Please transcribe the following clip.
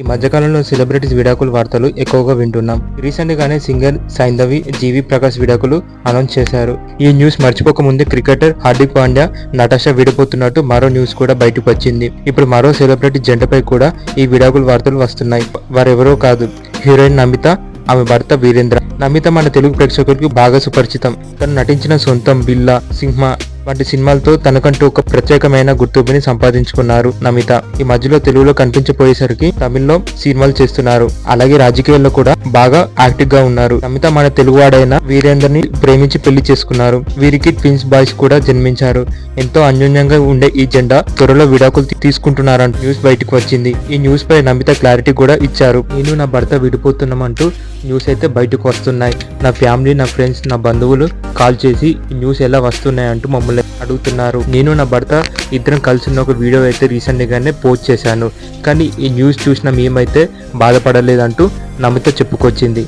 ఈ మధ్యకాలంలో సెలబ్రిటీస్ విడాకుల వార్తలు ఎక్కువగా వింటున్నాం. రీసెంట్ గానే సింగర్ సైంధవి జీవి ప్రకాష్ విడాకులు అనౌన్స్ చేశారు. ఈ న్యూస్ మర్చిపోక ముందే క్రికెటర్ హార్దిక్ పాండ్యా నటాషా విడిపోతున్నట్టు మరో న్యూస్ కూడా బయటకు వచ్చింది. ఇప్పుడు మరో సెలబ్రిటీ జంటపై కూడా ఈ విడాకుల వార్తలు వస్తున్నాయి. వారెవరో కాదు. హీరోయిన్ నమిత ఆమె భర్త వీరేంద్ర. నమిత మన తెలుగు ప్రేక్షకులకు బాగా సుపరిచితం. తను నటించిన సొంతం బిల్లా సింహ వంటి సినిమాలతో తనకంటూ ఒక ప్రత్యేకమైన గుర్తింపుని సంపాదించుకున్నారు నమిత. ఈ మధ్యలో తెలుగులో కనిపించపోయేసరికి తమిళ్ళో సినిమాలు చేస్తున్నారు. అలాగే రాజకీయాల్లో కూడా బాగా యాక్టివ్గా ఉన్నారు. నమిత మన తెలుగువాడైన వీరేందర్ని ప్రేమించి పెళ్ళి చేసుకున్నారు. వీరికి ట్విన్స్ బాయ్స్ కూడా జన్మించారు. ఎంతో అన్యోన్యంగా ఉండే ఈ జెండా త్వరలో విడాకులు తీసుకుంటున్నారంటూ న్యూస్ బయటకు వచ్చింది. ఈ న్యూస్ పై నమిత క్లారిటీ కూడా ఇచ్చారు. నేను నా భర్త విడిపోతున్నామంటూ న్యూస్ అయితే బయటకు వస్తున్నాయి. నా ఫ్యామిలీ నా ఫ్రెండ్స్ నా బంధువులు కాల్ చేసి న్యూస్ ఎలా వస్తున్నాయి అంటూ మమ్మల్ని అడుగుతున్నారు. నేను నా భర్త ఇద్దరం కలిసి ఉన్న ఒక వీడియో అయితే రీసెంట్గానే పోస్ట్ చేశాను. కానీ ఈ న్యూస్ చూసిన మేమైతే బాధపడలేదంటూ నమిత చెప్పుకొచ్చింది.